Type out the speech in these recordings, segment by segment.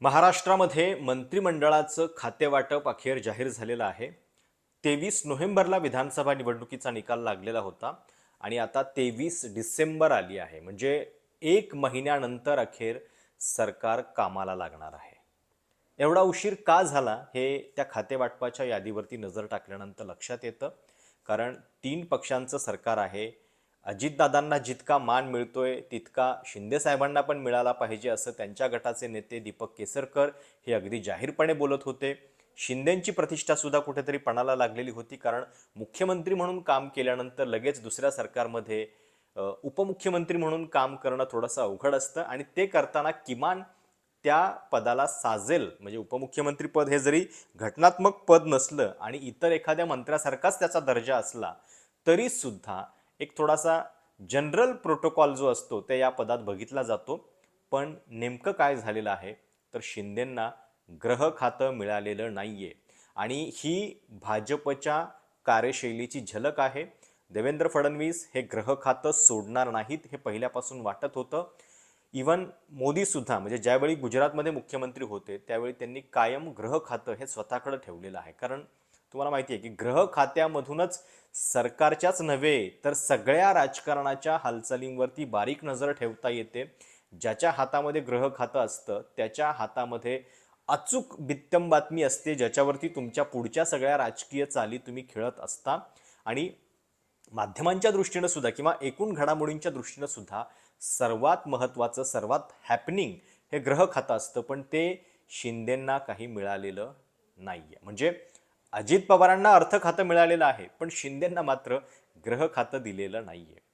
महाराष्ट्रामध्ये मंत्रिमंडळाचं खातेवाटप अखेर जाहीर झालेलं आहे. तेवीस नोव्हेंबरला विधानसभा निवडणुकीचा निकाल लागलेला होता आणि आता तेवीस डिसेंबर आली आहे. म्हणजे एक महिन्यानंतर अखेर सरकार कामाला लागणार आहे. एवढा उशीर का झाला हे त्या खातेवाटपाच्या यादीवरती नजर टाकल्यानंतर लक्षात येतं. कारण तीन पक्षांचं सरकार आहे अजितदादांना जितका मान मिळतोय तितका शिंदेसाहेबांना पण मिळाला पाहिजे असं त्यांच्या गटाचे नेते दीपक केसरकर हे अगदी जाहीरपणे बोलत होते. शिंदेंची प्रतिष्ठासुद्धा कुठेतरी पणाला लागलेली होती कारण मुख्यमंत्री म्हणून काम केल्यानंतर लगेच दुसऱ्या सरकारमध्ये उपमुख्यमंत्री म्हणून काम करणं थोडंसं अवघड असतं आणि ते करताना किमान त्या पदाला साजेल म्हणजे उपमुख्यमंत्री पद हे जरी घटनात्मक पद नसलं आणि इतर एखाद्या मंत्र्यासारखाच त्याचा दर्जा असला तरीसुद्धा एक थोडासा जनरल प्रोटोकॉल जो असतो ते या पदात बघितला जातो. पण नेमकं काय झालेलं आहे? तर शिंदेंना ग्रह खातं मिळालेलं नाही आहे आणि ही भाजपच्या कार्यशैलीची झलक आहे. देवेंद्र फडणवीस हे ग्रह खातं सोडणार नाहीत हे पहिल्यापासून वाटत होतं. इवन मोदीसुद्धा म्हणजे ज्यावेळी गुजरातमध्ये मुख्यमंत्री होते त्यावेळी त्यांनी कायम ग्रह खातं हे स्वतःकडे ठेवलेलं आहे. कारण तुम्हाला माहिती आहे की ग्रह खात्यामधूनच सरकारच्याच नव्हे तर सगळ्या राजकारणाच्या हालचालींवरती बारीक नजर ठेवता येते. ज्याच्या हातामध्ये ग्रह खातं असतं त्याच्या हातामध्ये अचूक बित्तम बातमी असते ज्याच्यावरती तुमच्या पुढच्या सगळ्या राजकीय चाली तुम्ही खेळत असता. आणि माध्यमांच्या दृष्टीनं सुद्धा किंवा एकूण घडामोडींच्या दृष्टीनं सुद्धा सर्वात महत्त्वाचं सर्वात हॅपनिंग हे ग्रह खातं असतं. पण ते शिंदेंना काही मिळालेलं नाही आहे म्हणजे अजित पवारांना अर्थ खातं मिळालेलं आहे पण शिंदेंना मात्र ग्रह खातं दिलेलं नाही आहे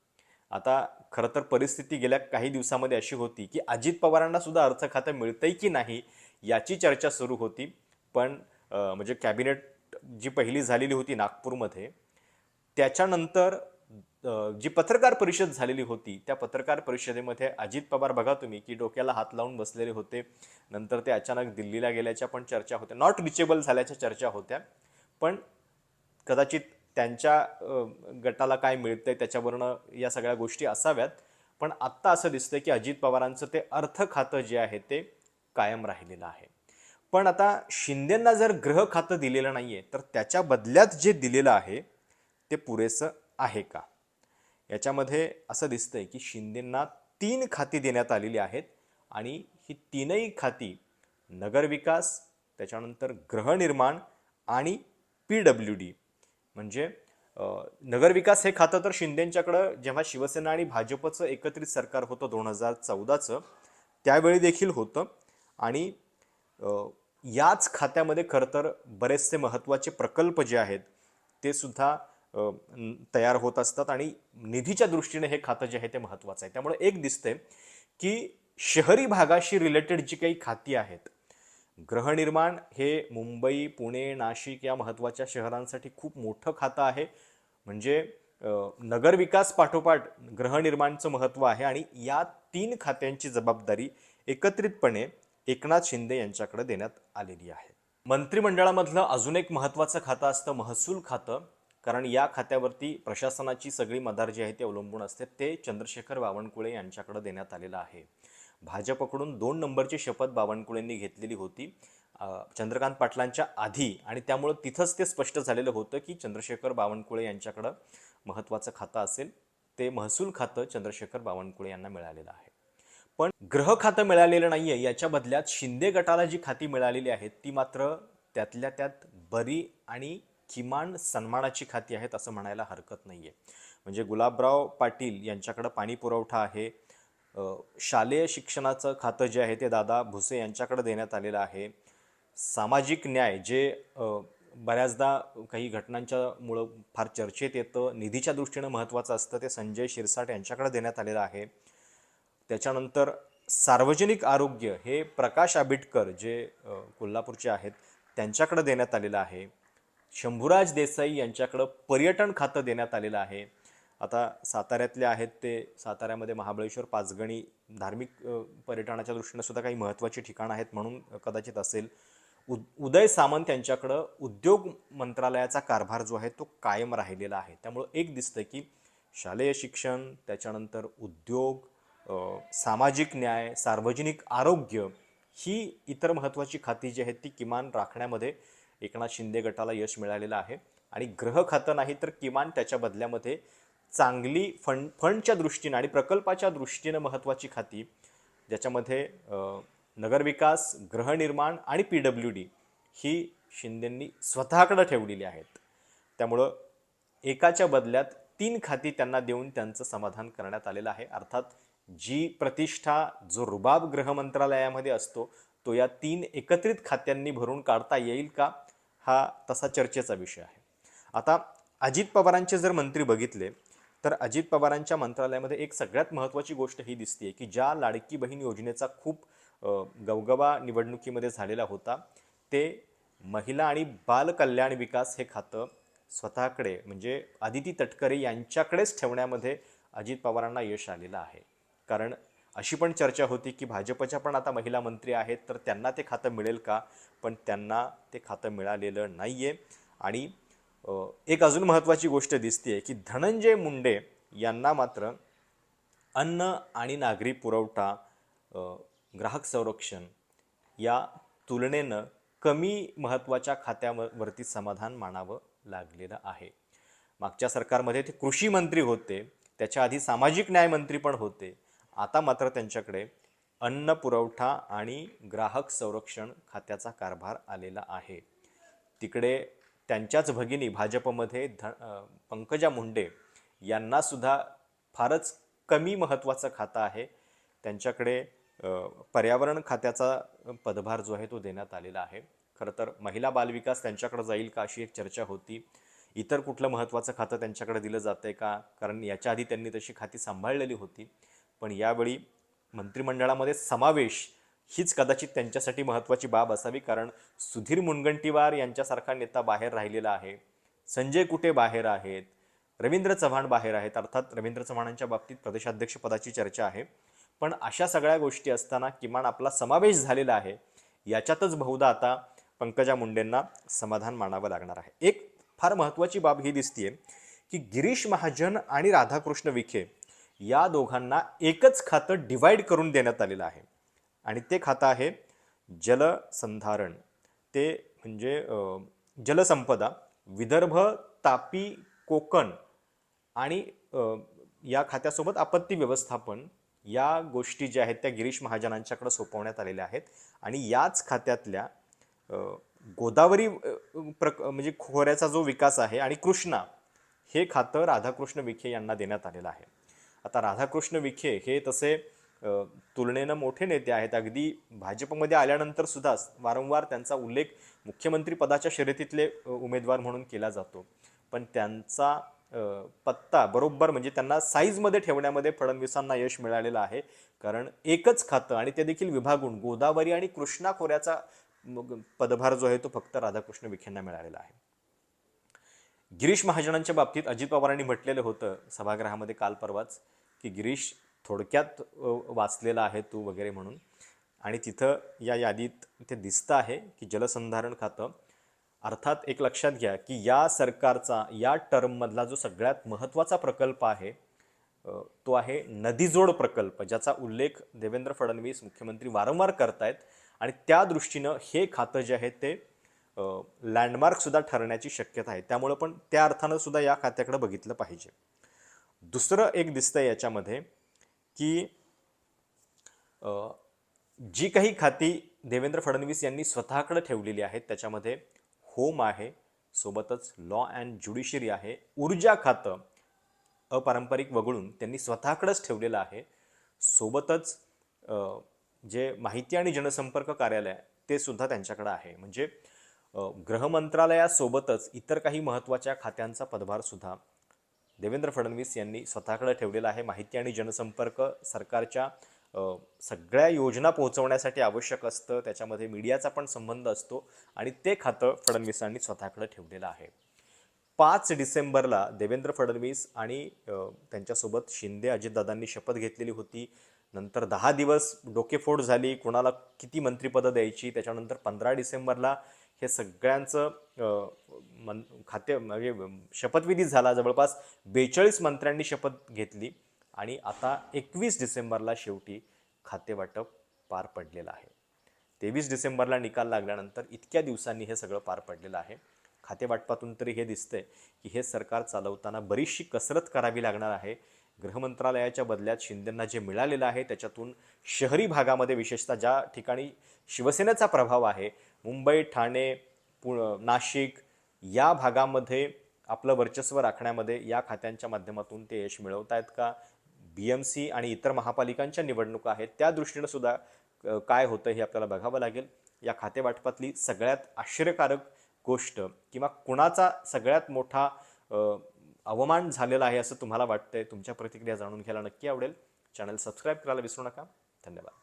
आता खरं तर परिस्थिती गेल्या काही दिवसामध्ये अशी होती की अजित पवारांना सुद्धा अर्थ खातं मिळतंय की नाही याची चर्चा सुरू होती. पण म्हणजे कॅबिनेट जी पहिली झालेली होती नागपूरमध्ये त्याच्यानंतर जी पत्रकार परिषद झालेली होती त्या पत्रकार परिषदेमध्ये अजित पवार बघा तुम्ही की डोक्याला हात लावून बसलेले होते. नंतर ते अचानक दिल्लीला गेल्याच्या पण चर्चा होत्या. नॉट रिचेबल झाल्याच्या चर्चा होत्या. पण कदाचित त्यांच्या गटाला काय मिळतंय त्याच्यावरनं या सगळ्या गोष्टी असाव्यात. पण आत्ता असं दिसतं की अजित पवारांचं ते अर्थ खातं जे आहे ते कायम राहिलेलं आहे. पण आता शिंदेंना जर ग्रह खातं दिलेलं नाही आहे तर त्याच्या बदल्यात जे दिलेलं आहे ते पुरेसं आहे का? याच्यामध्ये असं दिसतंय की शिंदेंना तीन खाती देण्यात आलेली आहेत आणि ही तीनही खाती नगरविकास त्याच्यानंतर गृहनिर्माण आणि पी डब्ल्यू डी म्हणजे नगरविकास हे खातं तर शिंदेंच्याकडं जेव्हा शिवसेना आणि भाजपचं एकत्रित सरकार होतं दोन हजार चौदाचं त्यावेळी देखील होतं. आणि याच खात्यामध्ये खरं तर बरेचसे महत्त्वाचे प्रकल्प जे आहेत ते सुद्धा तयार होत असतात आणि निधीच्या दृष्टीने हे खातं जे आहे ते महत्त्वाचं आहे. त्यामुळे एक दिसतंय की शहरी भागाशी रिलेटेड जी काही खाती आहेत ग्रहनिर्माण हे मुंबई पुणे नाशिक या महत्त्वाच्या शहरांसाठी खूप मोठं खातं आहे. म्हणजे नगरविकास पाठोपाठ ग्रहनिर्माणचं महत्त्व आहे आणि या तीन खात्यांची जबाबदारी एकत्रितपणे एकनाथ शिंदे यांच्याकडे देण्यात आलेली आहे. मंत्रिमंडळामधलं अजून एक महत्त्वाचं खातं असतं महसूल खातं. कारण या खात्यावरती प्रशासनाची सगळी मदार जी आहे ती अवलंबून असते. ते चंद्रशेखर बावनकुळे यांच्याकडे देण्यात आलेलं आहे. भाजपकडून दोन नंबरची शपथ बावनकुळेंनी घेतलेली होती. चंद्रकांत पाटलांच्या आधी आणि त्यामुळं तिथंच ते स्पष्ट झालेलं होतं की चंद्रशेखर बावनकुळे यांच्याकडं महत्त्वाचं खातं असेल. ते महसूल खातं चंद्रशेखर बावनकुळे यांना मिळालेलं आहे. पण ग्रह खातं मिळालेलं नाहीये. याच्या बदल्यात शिंदे गटाला जी खाती मिळालेली आहेत ती मात्र त्यातल्या त्यात बरी आणि किमान सन्मानाची खाती आहेत असं म्हणायला हरकत नाही आहे म्हणजे गुलाबराव पाटील यांच्याकडं पाणी पुरवठा आहे शालेय शिक्षणाचं खातं जे आहे ते दादा भुसे यांच्याकडे देण्यात आलेलं आहे. सामाजिक न्याय जे बऱ्याचदा काही घटनांच्यामुळं फार चर्चेत येतं निधीच्या दृष्टीनं महत्त्वाचं असतं ते संजय शिरसाट यांच्याकडे देण्यात आलेलं आहे. त्याच्यानंतर सार्वजनिक आरोग्य हे प्रकाश आंबेडकर जे कोल्हापूरचे आहेत त्यांच्याकडे देण्यात आलेलं आहे. शंभूराज देसाई यांच्याकडं पर्यटन खातं देण्यात आलेलं आहे. आता साताऱ्यातले आहेत ते साताऱ्यामध्ये महाबळेश्वर पाचगणी धार्मिक पर्यटनाच्या दृष्टीनं सुद्धा काही महत्त्वाची ठिकाणं आहेत म्हणून कदाचित असेल. उ उदय सामंत यांच्याकडं उद्योग मंत्रालयाचा कारभार जो आहे तो कायम राहिलेला आहे. त्यामुळं एक दिसतं की शालेय शिक्षण त्याच्यानंतर उद्योग सामाजिक न्याय सार्वजनिक आरोग्य ही इतर महत्त्वाची खाती जी आहेत ती किमान राखण्यामध्ये एकनाथ शिंदे गटाला यश मिळालेलं आहे. आणि ग्रह खातं नाही तर किमान त्याच्या बदल्यामध्ये चांगली फंड फंडच्या दृष्टीनं आणि प्रकल्पाच्या दृष्टीनं महत्त्वाची खाती ज्याच्यामध्ये नगरविकास गृहनिर्माण आणि पी डब्ल्यू डी ही शिंदेंनी स्वतःकडं ठेवलेली आहेत. त्यामुळं एकाच्या बदल्यात तीन खाती त्यांना देऊन त्यांचं समाधान करण्यात आलेलं आहे. अर्थात जी प्रतिष्ठा जो रुबाब गृह मंत्रालयामध्ये असतो तो या तीन एकत्रित खात्यांनी भरून काढता येईल का हा तसा चर्चेचा विषय आहे. आता अजित पवारांचे जर मंत्री बघितले तर अजित पवारांच्या मंत्रालयामध्ये एक सगळ्यात महत्त्वाची गोष्ट ही दिसते की ज्या लाडकी बहीण योजनेचा खूप गवगवा निवडणुकीमध्ये झालेला होता ते महिला आणि बालकल्याण विकास हे खातं स्वतःकडे म्हणजे आदिती तटकरे यांच्याकडेच ठेवण्यामध्ये अजित पवारांना यश आलेलं आहे. कारण अशी पण चर्चा होती की भाजपच्या पण आता महिला मंत्री आहेत तर त्यांना ते खातं मिळेल का? पण त्यांना ते खातं मिळालेलं नाही आहे आणि एक अजून महत्त्वाची गोष्ट दिसते की धनंजय मुंडे यांना मात्र अन्न आणि नागरी पुरवठा ग्राहक संरक्षण या तुलनेनं कमी महत्त्वाच्या खात्यावरती समाधान मानावं लागलेलं आहे. मागच्या सरकारमध्ये ते कृषी मंत्री होते त्याच्या आधी सामाजिक न्यायमंत्री पण होते. आता मात्र त्यांच्याकडे अन्न पुरवठा आणि ग्राहक संरक्षण खात्याचा कारभार आलेला आहे. तिकडे त्यांच्याच भगिनी भाजपमध्ये ध पंकजा मुंडे यांनासुद्धा फारच कमी महत्त्वाचं खातं आहे. त्यांच्याकडे पर्यावरण खात्याचा पदभार जो आहे तो देण्यात आलेला आहे. खरं तर महिला बालविकास त्यांच्याकडे जाईल का अशी एक चर्चा होती. इतर कुठलं महत्त्वाचं खातं त्यांच्याकडे दिलं जातं आहे का? कारण याच्या आधी त्यांनी तशी खाती सांभाळलेली होती. पण यावेळी मंत्रिमंडळामध्ये समावेश हीच कदाचित त्यांच्यासाठी महत्त्वाची बाब असावी कारण सुधीर मुनगंटीवार यांच्यासारखा नेता बाहेर राहिलेला आहे. संजय कुटे बाहेर आहेत. रवींद्र चव्हाण बाहेर आहेत. अर्थात रवींद्र चव्हाणांच्या बाबतीत प्रदेशाध्यक्षपदाची चर्चा आहे. पण अशा सगळ्या गोष्टी असताना किमान आपला समावेश झालेला आहे. याच्यातच बहुधा आता पंकजा मुंडेंना समाधान मानावं लागणार आहे. एक फार महत्त्वाची बाब ही दिसतीये की गिरीश महाजन आणि राधाकृष्ण विखे या दोघांना एकच खातं डिवाईड करून देण्यात आलेलं आहे. आणि ते खातं आहे जलसंधारण. ते म्हणजे जलसंपदा विदर्भ तापी कोकण आणि या खात्यासोबत आपत्ती व्यवस्थापन या गोष्टी ज्या आहेत त्या गिरीश महाजनांच्याकडे सोपवण्यात आलेल्या आहेत. आणि याच खात्यातल्या गोदावरी प्रक म्हणजे खोऱ्याचा जो विकास आहे आणि कृष्णा हे खातं राधाकृष्ण विखे यांना देण्यात आलेलं आहे. आता राधाकृष्ण विखे हे तसे तुलनेनं मोठे नेते आहेत. अगदी भाजपमध्ये आल्यानंतर सुद्धा वारंवार त्यांचा उल्लेख मुख्यमंत्री पदाच्या शर्यतीतले उमेदवार म्हणून केला जातो. पण त्यांचा पत्ता बरोबर म्हणजे त्यांना साईजमध्ये ठेवण्यामध्ये फडणवीसांना यश मिळालेलं आहे. कारण एकच खातं आणि ते देखील विभागून गोदावरी आणि कृष्णा खोऱ्याचा मग पदभार जो आहे तो फक्त राधाकृष्ण विखेंना मिळालेला आहे. गिरीश महाजनांच्या बाबतीत अजित पवारांनी म्हटलेलं होतं सभागृहामध्ये काल परवाच की गिरीश थोडक्यात वाचलेला आहे तू वगैरे म्हणून. आणि तिथं या यादीत ते दिसतं आहे की जलसंधारण खातं. अर्थात एक लक्षात घ्या की या सरकारचा या टर्ममधला जो सगळ्यात महत्त्वाचा प्रकल्प आहे तो आहे नदीजोड प्रकल्प ज्याचा उल्लेख देवेंद्र फडणवीस मुख्यमंत्री वारंवार करतायत. आणि त्या दृष्टीनं हे खातं जे आहे ते लँडमार्कसुद्धा ठरण्याची शक्यता आहे. त्यामुळं पण त्या अर्थानं सुद्धा या खात्याकडे बघितलं पाहिजे. दुसरं एक दिसतं याच्यामध्ये की जी काही खाती देवेंद्र फडणवीस यांनी स्वतःकडे ठेवलेली आहेत त्याच्यामध्ये होम आहे सोबतच लॉ अँड ज्युडिशरी आहे ऊर्जा खातं अपारंपरिक वगळून त्यांनी स्वतःकडेच ठेवलेलं आहे सोबतच जे माहिती आणि जनसंपर्क कार्यालय ते सुद्धा त्यांच्याकडे आहे. म्हणजे गृहमंत्रालयासोबतच इतर काही महत्त्वाच्या खात्यांचा पदभारसुद्धा देवेंद्र फडणवीस यांनी स्वतःकडे ठेवलेला आहे. माहिती आणि जनसंपर्क सरकारच्या सगळ्या योजना पोहोचवण्यासाठी आवश्यक असतं. त्याच्यामध्ये मीडियाचा पण संबंध असतो आणि ते खातं फडणवीसांनी स्वतःकडे ठेवलेलं आहे. पाच डिसेंबरला देवेंद्र फडणवीस आणि त्यांच्यासोबत शिंदे अजितदादांनी शपथ घेतलेली होती. नंतर दहा दिवस डोकेफोड झाली. कोणाला किती मंत्रिपदं द्यायची? त्याच्यानंतर पंधरा डिसेंबरला हे सगळ्यांचं मन खाते म्हणजे शपथविधी झाला जवळपास. बेचाळीस मंत्र्यांनी शपथ घेतली आणि आता एकवीस डिसेंबरला शेवटी खातेवाटप पार पडलेलं आहे. तेवीस डिसेंबरला निकाल लागल्यानंतर इतक्या दिवसांनी हे सगळं पार पडलेलं आहे. खातेवाटपातून तरी हे दिसतंय की हे सरकार चालवताना बरीचशी कसरत करावी लागणार आहे. गृहमंत्रालयाच्या बदल्यात शिंदेंना जे मिळालेलं आहे त्याच्यातून शहरी भागामध्ये विशेषतः ज्या ठिकाणी शिवसेनेचा प्रभाव आहे मुंबई ठाणे पु नाशिक या भागामध्ये आपलं वर्चस्व राखण्यामध्ये या खात्यांच्या माध्यमातून ते यश मिळवत आहेत का? बी एम सी आणि इतर महापालिकांच्या निवडणुका आहेत त्या दृष्टीनं सुद्धा काय होतं हे आपल्याला बघावं लागेल. या खातेवाटपातली सगळ्यात आश्चर्यकारक गोष्ट किंवा कुणाचा सगळ्यात मोठा अवमान झालेला आहे असं तुम्हाला वाटतंय तुमच्या प्रतिक्रिया जाणून घ्यायला नक्की आवडेल. चॅनल सबस्क्राईब करायला विसरू नका. धन्यवाद.